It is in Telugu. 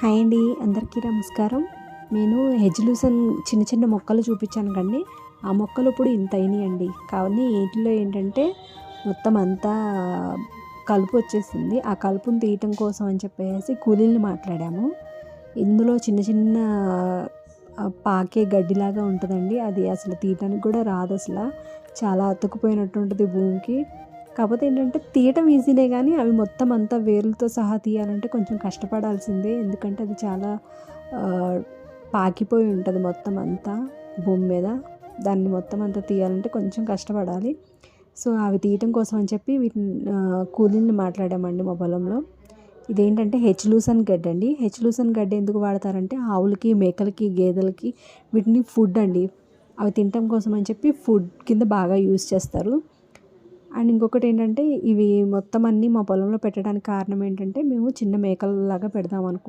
హాయ్ అండి అందరికీ నమస్కారం. నేను హెజ్లూసన్ చిన్న చిన్న మొక్కలు చూపించాను కండి ఆ మొక్కలు ఇప్పుడు ఇంత అయినాయండి. కావని వీటిలో ఏంటంటే మొత్తం అంతా కలుపు వచ్చేసింది. ఆ కలుపును తీయటం కోసం అని చెప్పేసి కూలీల్ని మాట్లాడాము. ఇందులో చిన్న చిన్న పాకే గడ్డిలాగా ఉంటుందండి. అది అసలు తీయటానికి కూడా రాదు అసలు. చాలా అతుక్కుపోయినట్టు ఉంటుంది భూమికి. కాకపోతే ఏంటంటే తీయటం ఈజీనే కానీ అవి మొత్తం అంతా వేర్లతో సహా తీయాలంటే కొంచెం కష్టపడాల్సిందే. ఎందుకంటే అది చాలా పాకిపోయి ఉంటుంది మొత్తం అంతా భూమి మీద. దాన్ని మొత్తం అంతా తీయాలంటే కొంచెం కష్టపడాలి. సో అవి తీయటం కోసం అని చెప్పి వీటిని కూలీని మాట్లాడామండి మా పొలంలో. ఇదేంటంటే హెచ్లూసన్ గడ్డ అండి. హెచ్లూసన్ గడ్డ ఎందుకు వాడతారంటే ఆవులకి మేకలకి గేదెలకి వీటిని ఫుడ్ అండి. అవి తినటం కోసం అని చెప్పి ఫుడ్ కింద బాగా యూజ్ చేస్తారు. అండ్ ఇంకొకటి ఏంటంటే ఇవి మొత్తం అన్నీ మా పొలంలో పెట్టడానికి కారణం ఏంటంటే మేము చిన్న మేకలలాగా పెడదాం అనుకుంటున్నాం